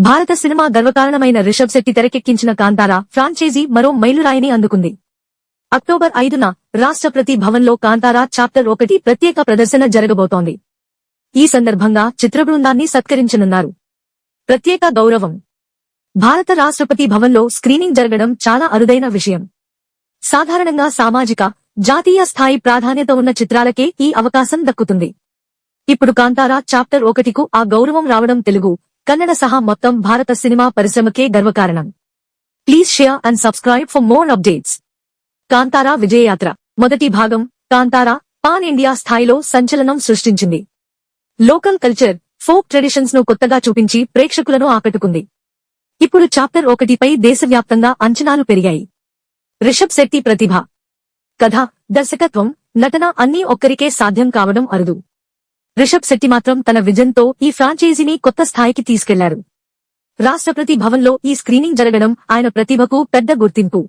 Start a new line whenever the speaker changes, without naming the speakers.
భారత సినిమా గర్వకారణమైన రిషబ్ శెట్టి తెరకెక్కించిన కాంతారా ఫ్రాంచైజీ మరో మైలురాయిని అందుకుంది. అక్టోబర్ ఐదున రాష్ట్రపతి భవన్లో కాంతారా చాప్టర్ ఒకటి ప్రత్యేక ప్రదర్శన జరగబోతోంది. ఈ సందర్భంగా చిత్రబృందాన్ని సత్కరించనున్నారు. ప్రత్యేక గౌరవం. భారత రాష్ట్రపతి భవన్లో స్క్రీనింగ్ జరగడం చాలా అరుదైన విషయం. సాధారణంగా సామాజిక జాతీయ స్థాయి ప్రాధాన్యత ఉన్న చిత్రాలకే ఈ అవకాశం దక్కుతుంది. ఇప్పుడు కాంతారా చాప్టర్ ఒకటికు ఆ గౌరవం రావడం తెలుగు కన్నడ సహా మొత్తం భారత సినిమా పరిశ్రమకే గర్వకారణం. Please share and subscribe for more updates. Kantara విజయయాత్ర. మొదటి భాగం కాంతారా పాన్ ఇండియా స్థాయిలో సంచలనం సృష్టించింది. లోకల్ కల్చర్ ఫోక్ ట్రెడిషన్స్ను కొత్తగా చూపించి ప్రేక్షకులను ఆకట్టుకుంది. ఇప్పుడు చాప్టర్ ఒకటిపై దేశవ్యాప్తంగా అంచనాలు పెరిగాయి. రిషబ్ శెట్టి ప్రతిభ. కథ దర్శకత్వం నటన అన్నీ ఒక్కరికే సాధ్యం కావడం అరుదు. రిషబ్ శెట్టి మాత్రం తన విజన్తో ఈ ఫ్రాంచైజీని కొత్త స్థాయికి తీసుకెళ్ళారు. రాష్ట్రపతి భవన్లో ఈ స్క్రీనింగ్ జరగడం ఆయన ప్రతిభకు పెద్ద గుర్తింపు.